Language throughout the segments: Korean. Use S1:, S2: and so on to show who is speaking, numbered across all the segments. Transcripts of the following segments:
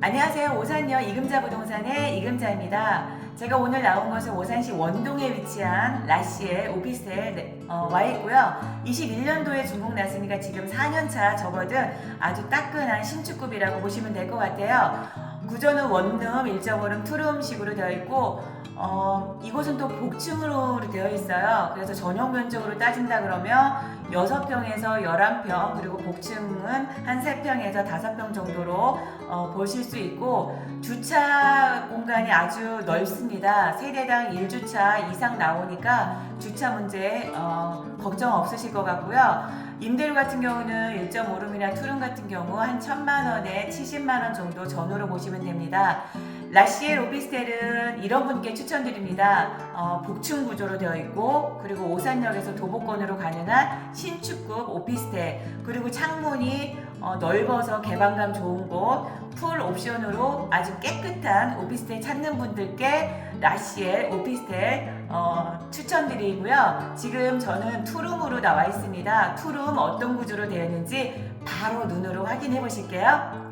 S1: 안녕하세요. 오산역 이금자 부동산의 이금자입니다. 제가 오늘 나온 것은 오산시 원동에 위치한 라시엘 오피스텔 네, 어, 와 있고요. 21년도에 준공 났으니까 지금 4년차 접어든 아주 따끈한 신축급이라고 보시면 될 것 같아요. 구조는 원룸, 일정원룸, 투룸식으로 되어 있고 어, 이곳은 또 복층으로 되어 있어요. 그래서 전용 면적으로 따진다 그러면 6평에서 11평 그리고 복층은 한 3평에서 5평 정도로 어, 보실 수 있고 주차 공간이 아주 넓습니다. 세대당 1주차 이상 나오니까 주차 문제 어, 걱정 없으실 것 같고요. 임대료 같은 경우는 1.5룸이나 투룸 같은 경우 한 1천만 원에 70만 원 정도 전후로 보시면 됩니다. 라시엘 오피스텔은 이런 분께 추천드립니다. 어, 복층 구조로 되어 있고 그리고 오산역에서 도보권으로 가능한 신축급 오피스텔 그리고 창문이 어, 넓어서 개방감 좋은 곳, 풀 옵션으로 아주 깨끗한 오피스텔 찾는 분들께 라시엘 오피스텔 어, 추천드리고요. 지금 저는 투룸으로 나와 있습니다. 투룸 어떤 구조로 되어 있는지 바로 눈으로 확인해 보실게요.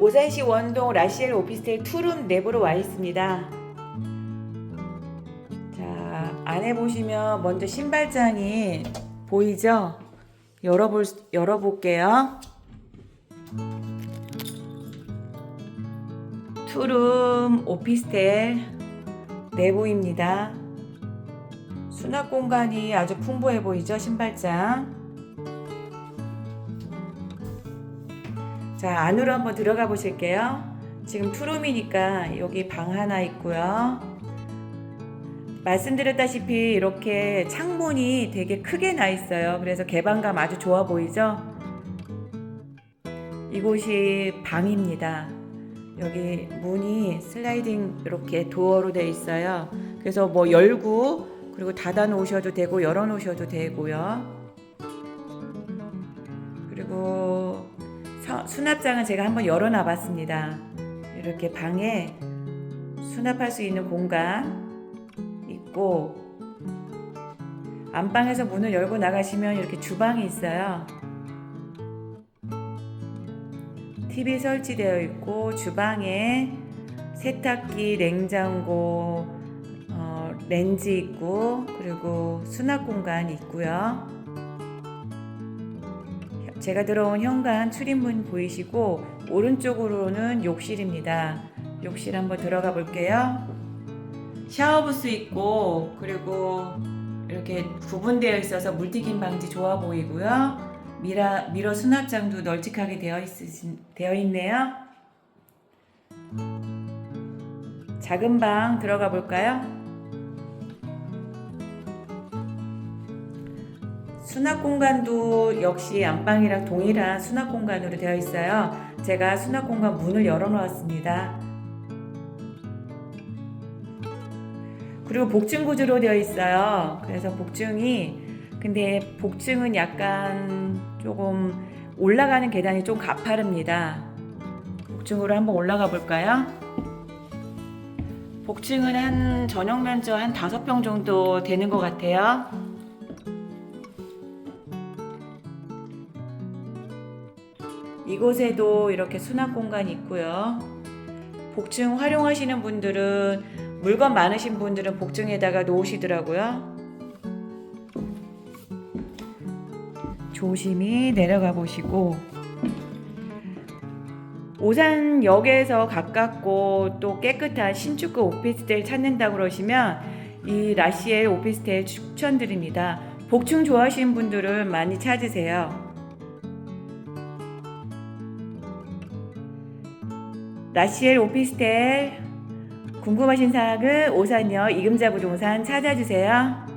S1: 오산시 원동 라시엘 오피스텔 투룸 내부로 와 있습니다. 자, 안에 보시면 먼저 신발장이 보이죠? 열어볼, 열어볼게요. 투룸 오피스텔 내부입니다. 수납 공간이 아주 풍부해 보이죠? 신발장. 자, 안으로 한번 들어가 보실게요. 지금 투룸이니까 여기 방 하나 있고요. 말씀드렸다시피 이렇게 창문이 되게 크게 나 있어요. 그래서 개방감 아주 좋아 보이죠? 이곳이 방입니다. 여기 문이 슬라이딩 이렇게 도어로 되어 있어요. 그래서 뭐 열고 그리고 닫아 놓으셔도 되고 열어 놓으셔도 되고요. 그리고 서- 수납장은 제가 한번 열어놔 봤습니다. 이렇게 방에 수납할 수 있는 공간 있고 안방에서 문을 열고 나가시면 이렇게 주방이 있어요. TV 설치되어 있고 주방에 세탁기, 냉장고, 어, 렌즈 있고 그리고 수납 공간이 있고요. 제가 들어온 현관 출입문 보이시고 오른쪽으로는 욕실입니다. 욕실 한번 들어가 볼게요. 샤워부스 있고 그리고 이렇게 구분되어 있어서 물튀김 방지 좋아 보이고요. 미라, 미러 수납장도 널찍하게 되어, 있으신, 되어 있네요. 작은 방 들어가 볼까요? 수납 공간도 역시 안방이랑 동일한 수납 공간으로 되어 있어요. 제가 수납 공간 문을 열어 놓았습니다. 그리고 복층 구조로 되어 있어요. 그래서 복층이 근데 복층은 약간 조금 올라가는 계단이 좀 가파릅니다. 복층으로 한번 올라가 볼까요? 복층은 한 전용 면적 한 다섯 평 정도 되는 것 같아요. 이곳에도 이렇게 수납 공간이 있고요. 복층 활용하시는 분들은 물건 많으신 분들은 복층에다가 놓으시더라고요. 조심히 내려가 보시고 오산역에서 가깝고 또 깨끗한 신축급 오피스텔 찾는다 그러시면 이 라시엘 오피스텔 추천드립니다. 복층 좋아하시는 분들은 많이 찾으세요. 라시엘 오피스텔 궁금하신 사항은 오산역 이금자 부동산 찾아주세요.